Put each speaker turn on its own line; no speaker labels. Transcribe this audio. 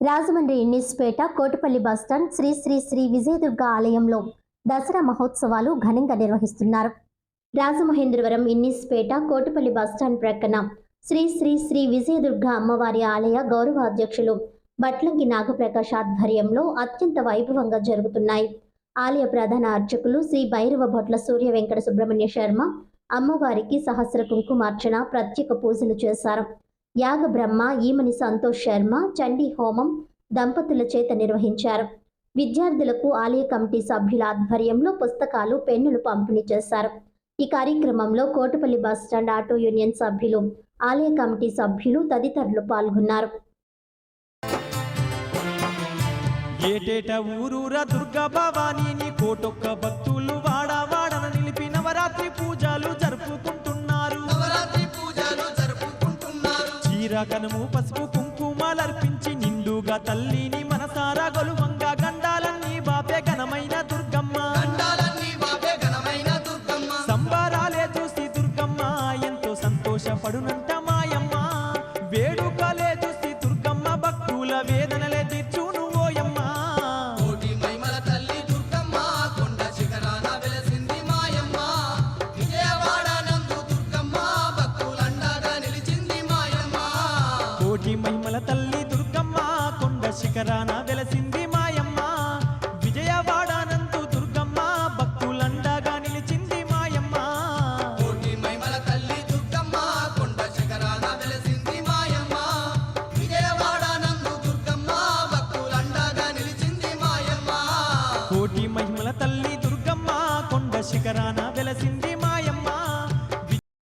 Rajahmundry Innispeta Kotapalli bus stand Shri Shri Shri Vijayadurga ఆలయంలో దసరా మహోత్సవాలు ఘనంగా నిర్వహిస్తున్నారు. రాజమహేంద్రవరం ఇన్నిస్పేట కోటపల్లి బస్టాండ్ ప్రక్కన శ్రీ శ్రీ శ్రీ విజయదుర్గ అమ్మవారి ఆలయ గౌరవ అధ్యక్షులు బట్లంకి నాగప్రకాష్ ఆధ్వర్యంలో అత్యంత వైభవంగా జరుగుతున్నాయి. ఆలయ ప్రధాన అర్చకులు శ్రీ భైరవ భొట్ల సూర్య వెంకట సుబ్రహ్మణ్య శర్మ అమ్మవారికి సహస్ర కుంకుమార్చన ప్రత్యేక పూజలు చేశారు. యాగ బ్రహ్మ ఈమని సంతోష్ శర్మ చండీ హోమం దంపతుల చేత నిర్వహించారు. విద్యార్థులకు ఆలయ కమిటీ సభ్యుల ఆధ్వర్యంలో పుస్తకాలు పెన్నులు పంపిణీ చేశారు. ఈ కార్యక్రమంలో కోటపల్లి బస్టాండ్ ఆటో యూనియన్ సభ్యులు ఆలయ కమిటీ సభ్యులు తదితరులు పాల్గొన్నారు.
ఏటేట ఊరూరా దుర్గా భవానీని కోటొక్క భక్తులు జరుపుకుంటున్నారు కనుము పసుపు కుంకుమాలర్పించి నిండుగా తల్లిని కామాక్షి తల్లి దుర్గమ్మ కొండ శిఖరాన వెలసింది మాయమ్మ. విజయవాడానందు దుర్గమ్మ భక్తులండగా
నిలిచింది మాయమ్మ. తల్లి దుర్గమ్మ కొండ శిఖరాన వెలసింది మాయమ్మ. విజయవాడానందు దుర్గమ్మ భక్తులండగా నిలిచింది మాయమ్మ.
కోటి మహిమల తల్లి దుర్గమ్మ కొండ శిఖరాన వెలసింది